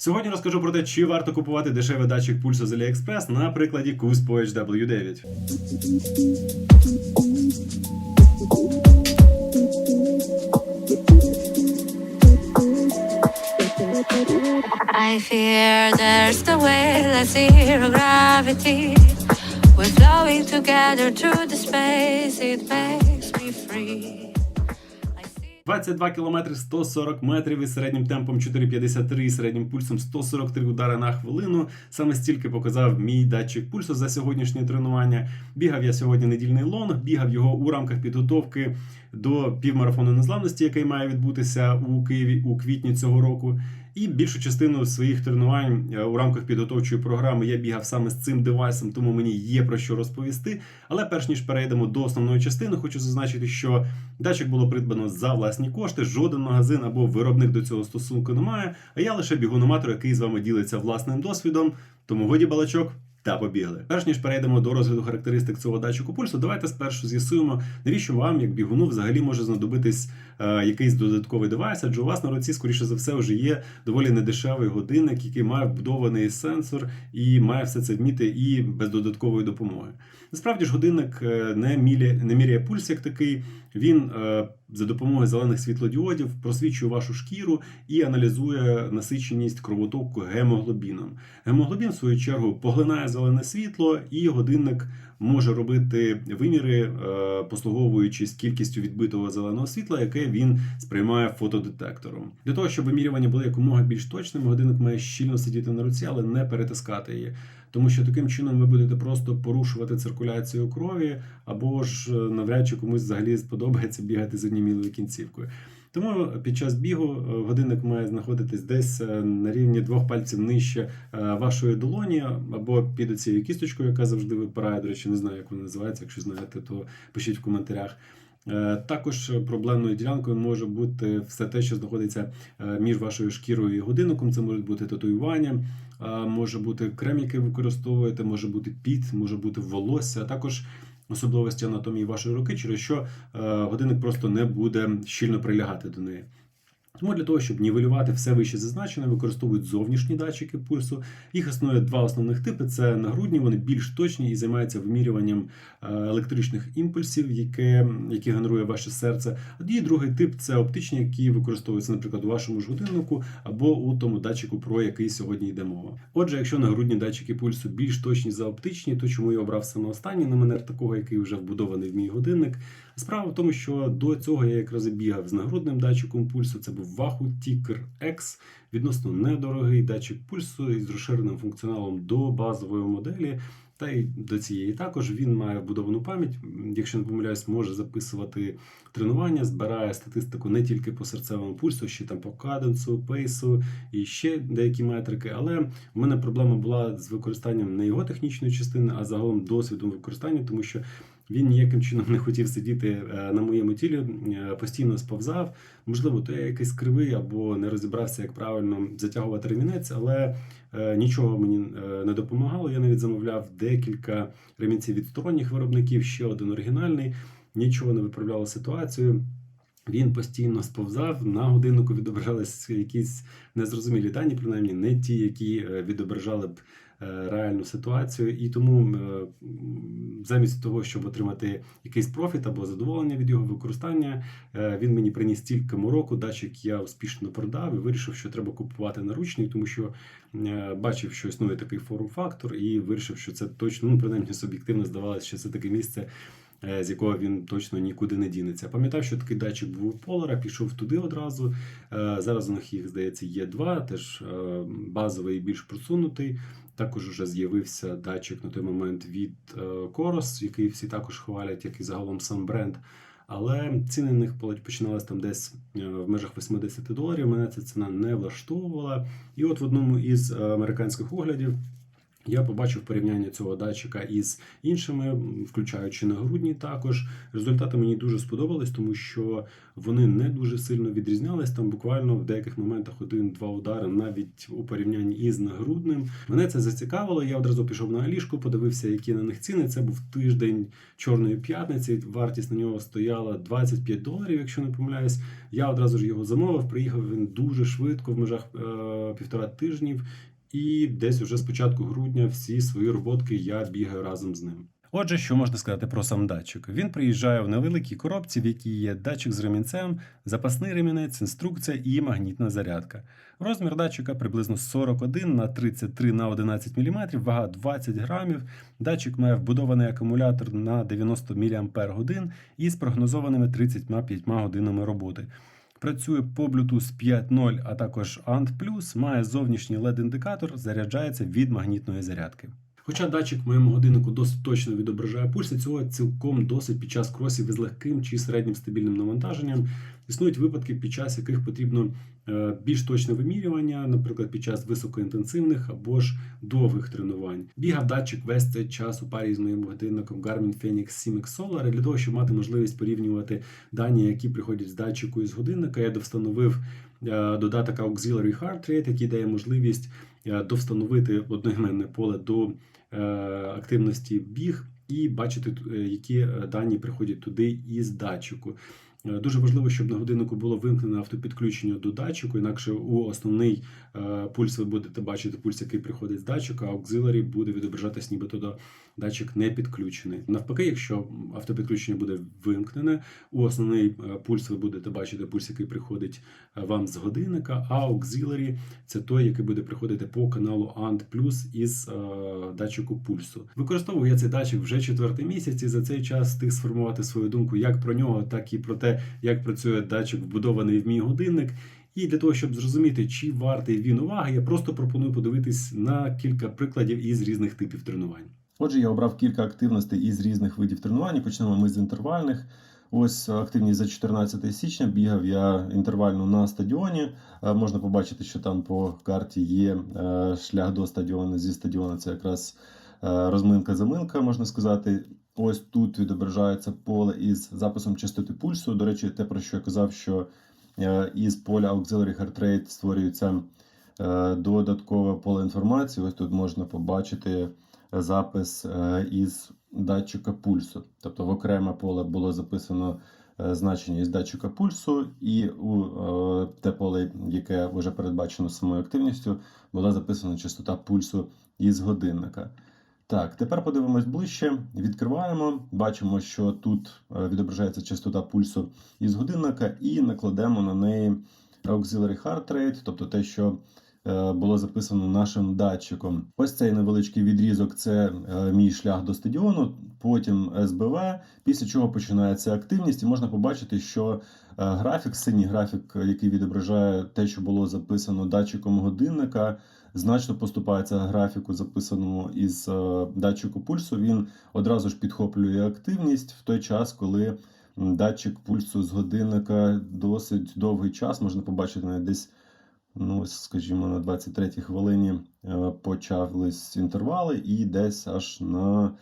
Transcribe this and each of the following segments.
Сьогодні розкажу про те, чи варто купувати дешевий датчик пульсу з AliExpress на прикладі Cuspo HW9. I fear there's the way, let's zero gravity. We're flowing together through the space, it makes me free. I see 22 км 140 метрів із середнім темпом 4,53 і середнім пульсом 143 удари на хвилину. Саме стільки показав мій датчик пульсу за сьогоднішнє тренування. Бігав я сьогодні недільний лонг, бігав його у рамках підготовки до півмарафону незламності, який має відбутися у Києві у квітні цього року. І більшу частину своїх тренувань е, у рамках підготовчої програми я бігав саме з цим девайсом, тому мені є про що розповісти. Але перш ніж перейдемо до основної частини, хочу зазначити, що датчик було придбано за власні кошти. Жоден магазин або виробник до цього стосунку немає. А я лише бігуноматор, який з вами ділиться власним досвідом. Тому годі балачок. Та побігли. Перш ніж перейдемо до розгляду характеристик цього датчику пульсу, давайте спершу з'ясуємо, навіщо вам, як бігуну, взагалі може знадобитись е, якийсь додатковий девайс, адже у вас на руці, скоріше за все, вже є доволі недешевий годинник, який має вбудований сенсор і має все це вміти і без додаткової допомоги. Насправді ж годинник е, не міряє, не міряє пульс як такий. Він е, за допомогою зелених світлодіодів просвічує вашу шкіру і аналізує насиченість кровотоку гемоглобіном. Гемоглобін, в свою чергу, поглинає зелене світло, і годинник може робити виміри, е, послуговуючись кількістю відбитого зеленого світла, яке він сприймає фотодетектором. Для того, щоб вимірювання було якомога більш точним, годинник має щільно сидіти на руці, але не перетискати її. Тому що таким чином ви будете просто порушувати циркуляцію крові, або ж е, навряд чи комусь взагалі сподобається бігати з однімілою кінцівкою. Тому під час бігу е, годинник має знаходитись десь е, на рівні двох пальців нижче е, вашої долоні, або під цією кісточкою, яка завжди випирає. До речі, не знаю, як вона називається. Якщо знаєте, то пишіть в коментарях. Також проблемною ділянкою може бути все те, що знаходиться між вашою шкірою і годинником. Це можуть бути татуювання, може бути крем, який використовуєте, може бути піт, може бути волосся, також особливості анатомії вашої руки, через що е, годинник просто не буде щільно прилягати до неї. Тому для того, щоб нівелювати все вище зазначене, використовують зовнішні датчики пульсу. Їх існує два основних типи: це нагрудні, вони більш точні і займаються вимірюванням е, електричних імпульсів, яке, які генерує ваше серце. І другий тип це оптичні, які використовуються, наприклад, у вашому ж годиннику або у тому датчику, про який сьогодні йде мова. Отже, якщо нагрудні датчики пульсу більш точні за оптичні, то чому я обрав саме останній на манер такого, який вже вбудований в мій годинник? Справа в тому, що до цього я якраз і бігав з нагрудним датчиком пульсу. Це був Wahoo Ticker X, відносно недорогий датчик пульсу із розширеним функціоналом до базової моделі. Та й до цієї також він має вбудовану пам'ять. Якщо не помиляюсь, може записувати тренування, збирає статистику не тільки по серцевому пульсу, ще там по каденсу, пейсу і ще деякі метрики. Але в мене проблема була з використанням не його технічної частини, а загалом досвідом використання, тому що він ніяким чином не хотів сидіти е, на моєму тілі, е, постійно сповзав. Можливо, то я якийсь кривий або не розібрався, як правильно затягувати ремінець, але е, нічого мені не допомагало. Я навіть замовляв декілька ремінців від сторонніх виробників, ще один оригінальний. Нічого не виправляло ситуацію. Він постійно сповзав, на годиннику відображались якісь незрозумілі дані, принаймні не ті, які відображали б реальну ситуацію. І тому е, замість того, щоб отримати якийсь профіт або задоволення від його використання, е, він мені приніс тільки мороку. Датчик я успішно продав і вирішив, що треба купувати наручник, тому що е, бачив, що існує такий форм-фактор, і вирішив, що це точно, ну принаймні суб'єктивно здавалося, що це таке місце е, з якого він точно нікуди не дінеться. Пам'ятав, що такий датчик був у Полара, пішов туди одразу. Е, Зараз у них їх, здається, є два, теж е, базовий і більш просунутий. Також вже з'явився датчик на той момент від е, Coros, який всі також хвалять, як і загалом сам бренд. Але ціни на них починалися там десь е, в межах 80 доларів. Мене ця ціна не влаштовувала. І от в одному із е, американських оглядів Я побачив порівняння цього датчика із іншими, включаючи нагрудні також. Результати мені дуже сподобались, тому що вони не дуже сильно відрізнялись. Там буквально в деяких моментах один-два удари, навіть у порівнянні із нагрудним. Мене це зацікавило. Я одразу пішов на Алішку, подивився, які на них ціни. Це був тиждень Чорної п'ятниці. Вартість на нього стояла 25 доларів, якщо не помиляюсь. Я одразу ж його замовив. Приїхав він дуже швидко, в межах е, півтора тижнів. І десь уже з початку грудня всі свої роботки я бігаю разом з ним. Отже, що можна сказати про сам датчик? Він приїжджає в невеликій коробці, в якій є датчик з ремінцем, запасний ремінець, інструкція і магнітна зарядка. Розмір датчика приблизно 41 на 33 на 11 мм, вага 20 грамів. Датчик має вбудований акумулятор на 90 мАч із прогнозованими 35 годинами роботи. Працює по Bluetooth 5.0, а також ANT+, має зовнішній LED-індикатор, заряджається від магнітної зарядки. Хоча датчик в моєму годиннику досить точно відображає пульс, цього цілком досить під час кросів із легким чи середнім стабільним навантаженням. Існують випадки, під час яких потрібно е, більш точне вимірювання, наприклад, під час високоінтенсивних або ж довгих тренувань. Бігав датчик весь цей час у парі з моїм годинником Garmin Fenix 7 X Solar. І для того, щоб мати можливість порівнювати дані, які приходять з датчику із годинника, я довстановив е, додаток Auxiliary Heart Rate, який дає можливість е, довстановити одноіменне поле до активності біг і бачити, які дані приходять туди із датчику. Е, Дуже важливо, щоб на годиннику було вимкнене автопідключення до датчику, інакше у основний пульс ви будете бачити пульс, який приходить з датчика, а auxiliary буде відображатись, нібито датчик не підключений. Навпаки, якщо автопідключення буде вимкнене, у основний е, пульс ви будете бачити пульс, який приходить е, вам з годинника, а auxiliary – це той, який буде приходити по каналу ANT+, із е, датчику пульсу. Використовую я цей датчик вже четвертий місяць, і за цей час встиг сформувати свою думку як про нього, так і про те, як працює датчик, вбудований в мій годинник. І для того, щоб зрозуміти, чи вартий він уваги, я просто пропоную подивитись на кілька прикладів із різних типів тренувань. Отже, я обрав кілька активностей із різних видів тренувань. Почнемо ми з інтервальних. Ось активність за 14 січня. Бігав я інтервальну на стадіоні. Е, Можна побачити, що там по карті є е, шлях до стадіону. Зі стадіону це якраз е, розминка-заминка, можна сказати. Ось тут відображається поле із записом частоти пульсу. До речі, те, про що я казав, що е, із поля Auxiliary Heart Rate створюється е, додаткове поле інформації. Ось тут можна побачити запис е, із датчика пульсу. Тобто в окреме поле було записано е, значення із датчика пульсу, і у е, те поле, яке вже передбачено самою активністю, була записана частота пульсу із годинника. Так, тепер подивимось ближче. Відкриваємо. Бачимо, що тут е, відображається частота пульсу із годинника, і накладемо на неї Auxiliary Heart Rate, тобто те, що е, було записано нашим датчиком. Ось цей невеличкий відрізок це е, мій шлях до стадіону, потім СБВ, після чого починається активність, і можна побачити, що графік, синій графік, який відображає те, що було записано датчиком годинника, значно поступається графіку, записаному із е, датчику пульсу. Він одразу ж підхоплює активність в той час, коли датчик пульсу з годинника досить довгий час можна побачити навіть десь. Ну, скажімо, на 23-й хвилині е, почались інтервали, і десь аж на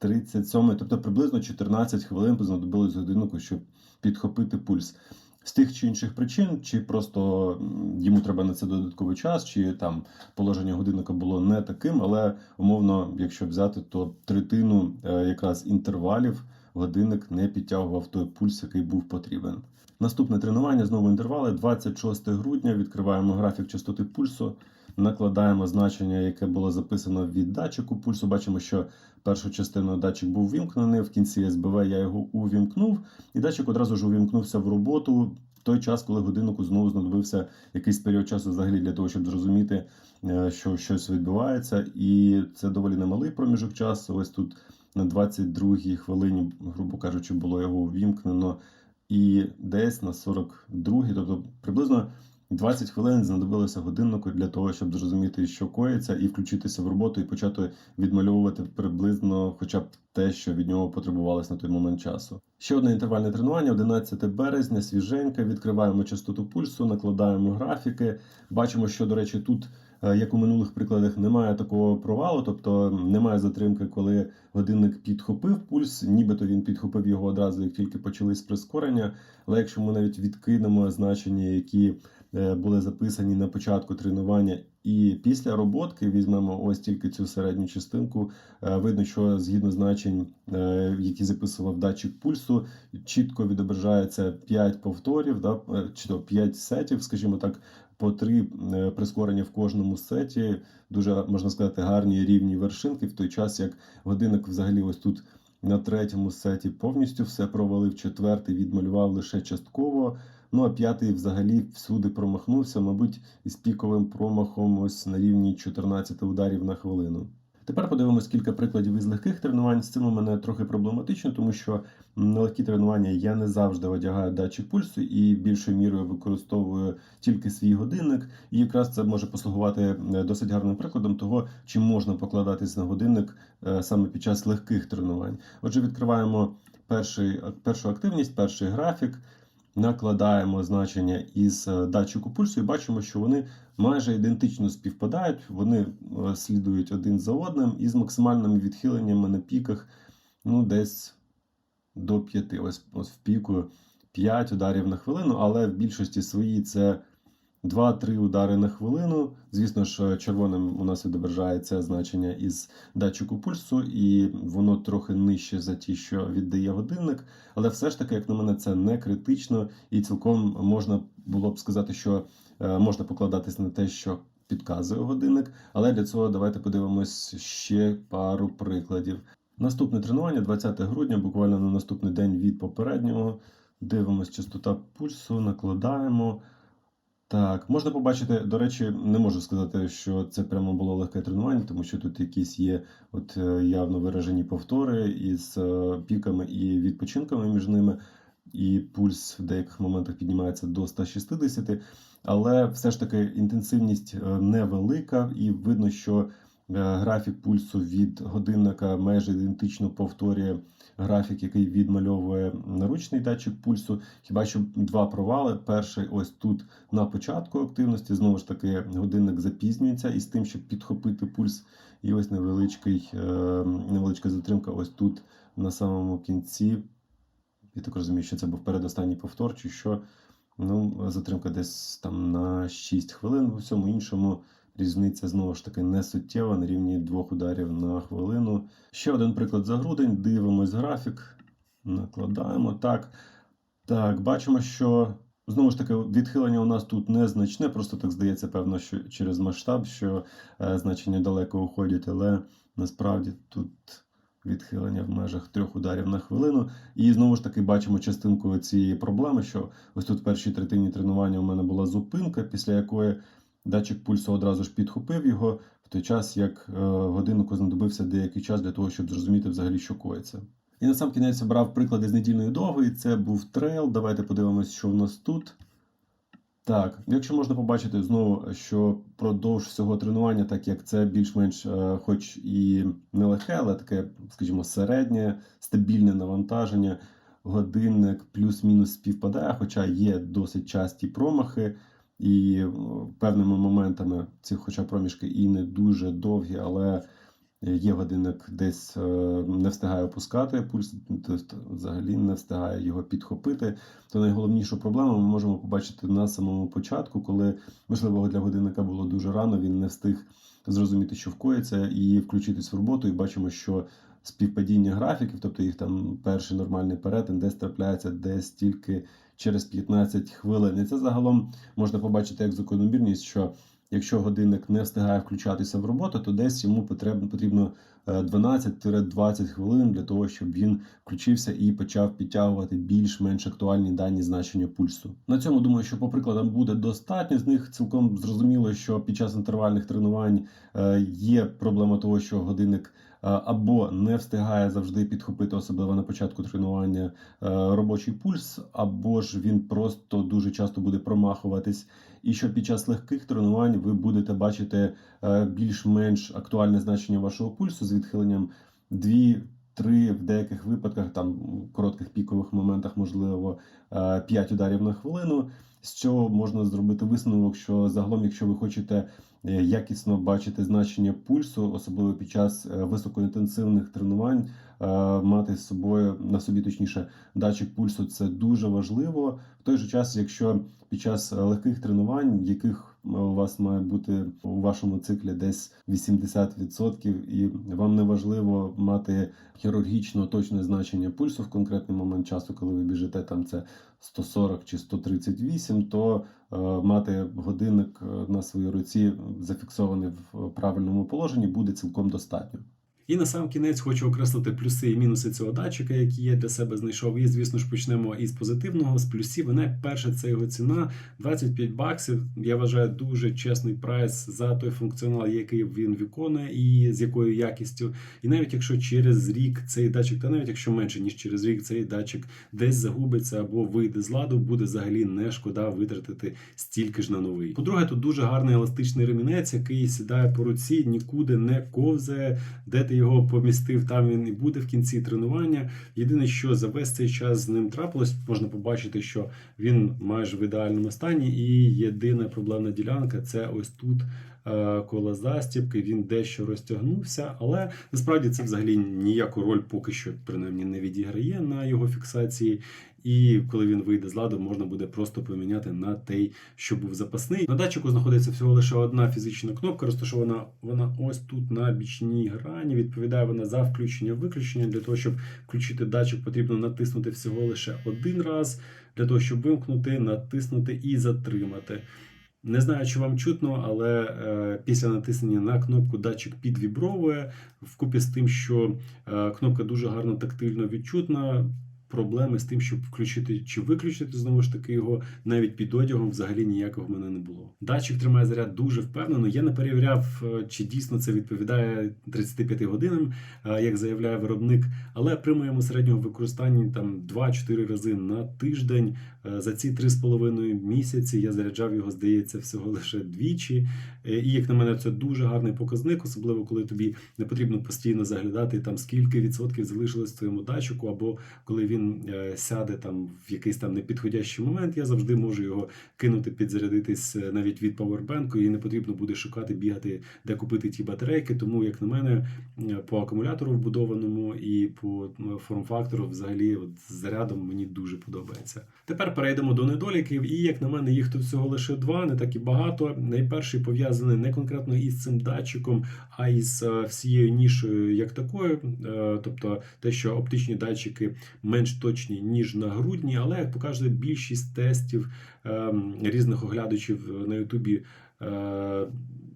37-й, тобто приблизно 14 хвилин знадобилось годиннику, щоб підхопити пульс. З тих чи інших причин, чи просто йому треба на це додатковий час, чи там положення годинника було не таким, але умовно, якщо взяти, то третину е, якраз інтервалів годинник не підтягував той пульс, який був потрібен. Наступне тренування знову інтервали. 26 грудня відкриваємо графік частоти пульсу, накладаємо значення, яке було записано від датчику пульсу. Бачимо, що першу частину датчик був вімкнений. В кінці СБВ я його увімкнув, і датчик одразу ж увімкнувся в роботу. Той час, коли годиннику знову знадобився якийсь період часу взагалі для того, щоб зрозуміти, е, що щось відбувається, і це доволі немалий проміжок часу. Ось тут на 22-й хвилині, грубо кажучи, було його увімкнено і десь на 42-й, тобто приблизно 20 хвилин знадобилося годиннику для того, щоб зрозуміти, що коїться, і включитися в роботу і почати відмальовувати приблизно хоча б те, що від нього потребувалось на той момент часу. Ще одне інтервальне тренування, 11 березня, свіженьке. Відкриваємо частоту пульсу, накладаємо графіки. Бачимо, що, до речі, тут, е, як у минулих прикладах, немає такого провалу, тобто немає затримки, коли годинник підхопив пульс, нібито він підхопив його одразу, як тільки почались прискорення. Але якщо ми навіть відкинемо значення, які були записані на початку тренування, і після роботки візьмемо ось тільки цю середню частинку, е, видно, що згідно значень, е, які записував датчик пульсу, чітко відображається 5 повторів, да, е, чи то 5 сетів, скажімо так, по 3 прискорення в кожному сеті. Дуже можна сказати гарні рівні вершинки, в той час як годинник взагалі ось тут. На третьому сеті повністю все провалив, четвертий відмалював лише частково. Ну а п'ятий взагалі всюди промахнувся, мабуть, із піковим промахом ось на рівні 14 ударів на хвилину. Тепер подивимось кілька прикладів із легких тренувань. З цим у мене трохи проблематично, тому що на легкі тренування я не завжди одягаю датчик пульсу і більшою мірою використовую тільки свій годинник. І якраз це може послугувати е, досить гарним прикладом того, чим можна покладатись на годинник е, саме під час легких тренувань. Отже, відкриваємо перший, першу активність, перший графік. Накладаємо значення із е, датчику пульсу і бачимо, що вони майже ідентично співпадають, вони е, слідують один за одним із максимальними відхиленнями на піках ну, десь до 5. Ось, ось в піку 5 ударів на хвилину, але в більшості своїй це 2-3 удари на хвилину. Звісно ж, червоним у нас відображається значення із датчику пульсу, і воно трохи нижче за ті, що віддає годинник. Але все ж таки, як на мене, це не критично, і цілком можна було б сказати, що е, можна покладатись на те, що підказує годинник. Але для цього давайте подивимось ще пару прикладів. Наступне тренування 20 грудня, буквально на наступний день від попереднього. Дивимось частота пульсу, накладаємо. Так, можна побачити, до речі, не можу сказати, що це прямо було легке тренування, тому що тут якісь є от е, явно виражені повтори із е, піками і відпочинками між ними, і пульс в деяких моментах піднімається до 160, але все ж таки інтенсивність е, невелика, і видно, що е, графік пульсу від годинника майже ідентично повторює графік, який відмальовує наручний датчик пульсу. Хіба що два провали. Перший ось тут на початку активності. Знову ж таки, годинник запізнюється із тим, щоб підхопити пульс. І ось невеличкий, е, невеличка затримка ось тут на самому кінці. Я так розумію, що це був передостанній повтор, чи що. Ну, затримка десь там на 6 хвилин. У всьому іншому різниця знову ж таки не суттєва на рівні двох ударів на хвилину. Ще один приклад за грудень. Дивимось графік, накладаємо. Так, так, бачимо, що знову ж таки відхилення у нас тут незначне, просто так здається, певно, що через масштаб, що е, значення далеко уходять, але насправді тут. Відхилення в межах трьох ударів на хвилину. І знову ж таки бачимо частинку цієї проблеми, що ось тут в першій третині тренування у мене була зупинка, після якої датчик пульсу одразу ж підхопив його, в той час як е, годиннику знадобився деякий час для того, щоб зрозуміти взагалі, що коїться. І на сам кінець брав приклади з недільної довгої. Це був трейл. Давайте подивимось, що в нас тут. Так, якщо можна побачити знову, що продовж всього тренування, так як це більш-менш, е, хоч і не легке, але таке, скажімо, середнє, стабільне навантаження, годинник плюс-мінус співпадає, хоча є досить часті промахи, і е, певними моментами ці, хоча проміжки і не дуже довгі, але є годинник десь е, не встигає опускати пульс, тобто взагалі не встигає його підхопити. То найголовнішу проблему ми можемо побачити на самому початку, коли можливо для годинника було дуже рано, він не встиг зрозуміти, що вкоїться, і включитись в роботу. І бачимо, що співпадіння графіків, тобто їх там перший нормальний перетин, десь трапляється десь тільки через 15 хвилин. І це загалом можна побачити як закономірність, що Якщо годинник не встигає включатися в роботу, то десь йому потрібно потрібно е, 12-20 хвилин для того, щоб він включився і почав підтягувати більш-менш актуальні дані значення пульсу. На цьому думаю, що по прикладам буде достатньо. З них цілком зрозуміло, що під час інтервальних тренувань е, є проблема того, що годинник. е, Або не встигає завжди підхопити, особливо на початку тренування робочий пульс, або ж він просто дуже часто буде промахуватись і що під час легких тренувань ви будете бачити е, більш-менш актуальне значення вашого пульсу з відхиленням 2 Три в деяких випадках, там в коротких пікових моментах, можливо, 5 ударів на хвилину. З цього можна зробити висновок, що загалом, якщо ви хочете е, якісно бачити значення пульсу, особливо під час е, високоінтенсивних тренувань, е, мати з собою на собі точніше датчик пульсу це дуже важливо. В той же час, якщо під час е, легких тренувань, яких е, у вас має бути у вашому циклі десь 80%, і вам не важливо мати хірургічно точне значення пульсу в конкретний момент часу, коли ви біжите там це 140 чи 138, то е, мати годинник е, на своїй руці зафіксований в правильному положенні буде цілком достатньо. І на сам кінець хочу окреслити плюси і мінуси цього датчика, які я для себе знайшов. І звісно ж почнемо із позитивного. З плюсів найперше це його ціна 25 баксів. Я вважаю дуже чесний прайс за той функціонал, який він виконує, і з якою якістю. І навіть якщо через рік цей датчик, та навіть якщо менше ніж через рік цей датчик десь загубиться або вийде з ладу, буде взагалі не шкода витратити стільки ж на новий. По-друге, тут дуже гарний еластичний ремінець, який сідає по руці, нікуди не ковзає, де ти його помістив, там він і буде в кінці тренування. Єдине, що за весь цей час з ним трапилось, можна побачити, що він майже в ідеальному стані, і єдина проблемна ділянка це ось тут. е, Коло застібки він дещо розтягнувся, але насправді це взагалі ніяку роль поки що принаймні не відіграє на його фіксації. І коли він вийде з ладу, можна буде просто поміняти на той, що був запасний. На датчику знаходиться всього лише одна фізична кнопка, розташована вона ось тут на бічній грані. Відповідає вона за включення-виключення. Для того, щоб включити датчик, потрібно натиснути всього лише один раз. Для того, щоб вимкнути, натиснути і затримати. Не знаю, чи вам чутно, але е, після натиснення на кнопку датчик підвібровує вкупі з тим, що е, кнопка дуже гарно тактильно відчутна. Проблеми з тим, щоб включити чи виключити знову ж таки його навіть під одягом взагалі ніякого в мене не було. Датчик тримає заряд дуже впевнено. Я не перевіряв, е, чи дійсно це відповідає 35 годинам, е, як заявляє виробник. Але при моєму середньому використанні там 2-4 рази на тиждень е, за ці 3,5 місяці я заряджав його, здається, всього лише двічі. І як на мене, це дуже гарний показник, особливо коли тобі не потрібно постійно заглядати там скільки відсотків залишилось в твоєму датчику, або коли він е, сяде там в якийсь там непідходящий момент, я завжди можу його кинути, підзарядитись е, навіть від павербенку, і не потрібно буде шукати, бігати, де купити ті батарейки. Тому, як на мене, е, по акумулятору вбудованому і по форм-фактору, взагалі, от зарядом мені дуже подобається. Тепер перейдемо до недоліків, і як на мене, їх тут всього лише два, не так і багато. Найперший пов'язаний не конкретно із цим датчиком, а із всією нішою як такою. Тобто те, що оптичні датчики менш точні, ніж на грудні, але як показує більшість тестів ем, різних оглядачів на Ютубі.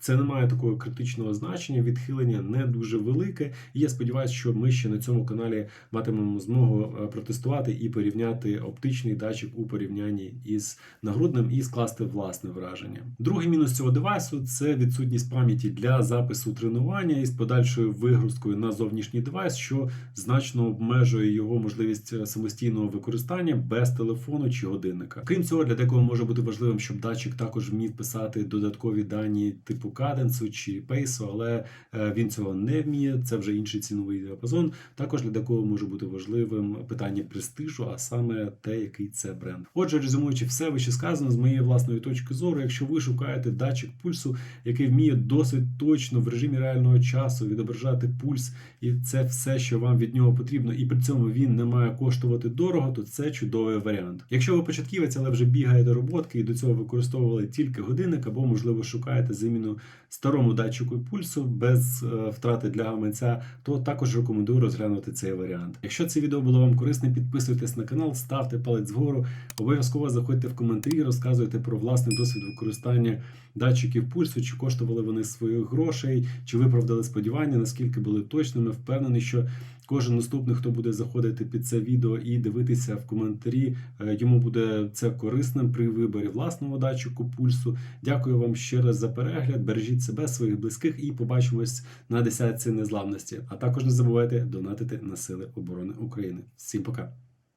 Це не має такого критичного значення, відхилення не дуже велике. І я сподіваюся, що ми ще на цьому каналі матимемо змогу е, протестувати і порівняти оптичний датчик у порівнянні із нагрудним і скласти власне враження. Другий мінус цього девайсу це відсутність пам'яті для запису тренування із подальшою вигрузкою на зовнішній девайс, що значно обмежує його можливість е, самостійного використання без телефону чи годинника. Крім цього, для декого може бути важливим, щоб датчик також вмів писати додаткові дані типу каденсу чи пейсу, але е, він цього не вміє. Це вже інший ціновий діапазон. Також для декого може бути важливим питання престижу, а саме те, який це бренд. Отже, резюмуючи все вище сказано з моєї власної точки зору, якщо ви шукаєте датчик пульсу, який вміє досить точно в режимі реального часу відображати пульс, і це все, що вам від нього потрібно, і при цьому він не має коштувати дорого, то це чудовий варіант. Якщо ви початківець, але вже бігаєте роботки і до цього використовували тільки годинник, або можливо шукаєте заміну старому датчику пульсу без е, втрати для гаманця, то також рекомендую розглянути цей варіант. Якщо це відео було вам корисне, підписуйтесь на канал, ставте палець вгору, обов'язково заходьте в коментарі, розказуйте про власний досвід використання датчиків пульсу, чи коштували вони своїх грошей, чи виправдали сподівання, наскільки були точними. Впевнений, що кожен наступний, хто буде заходити під це відео і дивитися в коментарі, е, йому буде це корисним при виборі власного датчику пульсу. Дякую вам ще раз за перегляд. Бережіть себе, своїх близьких і побачимось на десятці незламності. А також не забувайте донатити на Сили оборони України. Всім пока.